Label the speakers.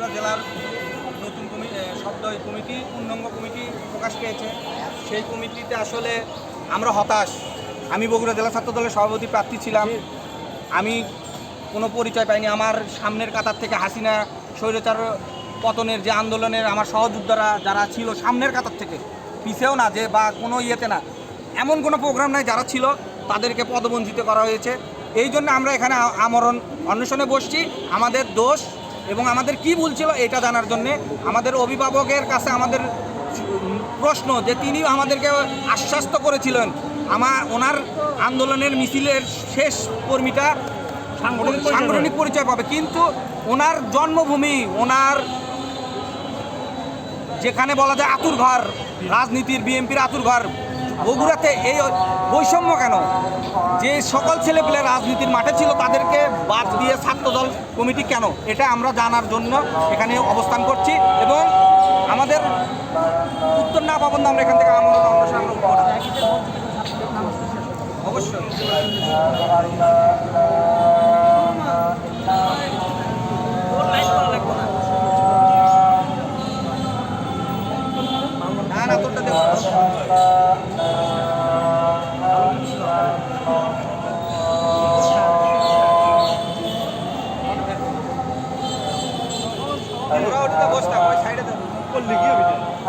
Speaker 1: বগুড়া জেলার নতুন কমিটি শব্দ কমিটি পূর্ণাঙ্গ কমিটি প্রকাশ পেয়েছে। সেই কমিটিতে আসলে আমরা হতাশ। আমি বগুড়া জেলা ছাত্র দলের সভাপতি প্রার্থী ছিলাম। আমি কোনো পরিচয় পাইনি। আমার সামনের কাতার থেকে হাসিনা স্বৈরাচার পতনের যে আন্দোলনের আমার সহযোদ্ধারা যারা ছিল সামনের কাতার থেকে পিছেও না যে বা কোনো ইয়েতে না এমন কোনো প্রোগ্রাম নাই যারা ছিল তাদেরকে পদবঞ্চিত করা হয়েছে। এই জন্য আমরা এখানে আমরণ অন্বেষণে বসছি। আমাদের দোষ এবং আমাদের কি ভুল ছিল এটা জানার জন্যে আমাদের অভিভাবকের কাছে আমাদের প্রশ্ন যে তিনি আমাদেরকে আশ্বাস্ত করেছিলেন। আমার ওনার আন্দোলনের মিছিলের শেষ কর্মীটা
Speaker 2: সাংগঠনিক পরিচয়
Speaker 1: সাংগঠনিক পরিচয় পাবে। কিন্তু ওনার জন্মভূমি ওনার যেখানে বলা যায় আতুর ঘর রাজনীতির বিএনপির আতুর ঘর বগুড়াতে এই বৈষম্য কেন? যে সকল ছেলেপেলে রাজনীতির মাঠে ছিল, তাদেরকে বাদ দিয়ে ছাত্রদল কমিটি কেন? এটা আমরা জানার জন্য এখানে অবস্থান করছি এবং আমাদের উত্তর না পাবন আমরা এখান থেকে আমরা অবশ্যই। ওরা ওটা বসতে সাইডে করলে কি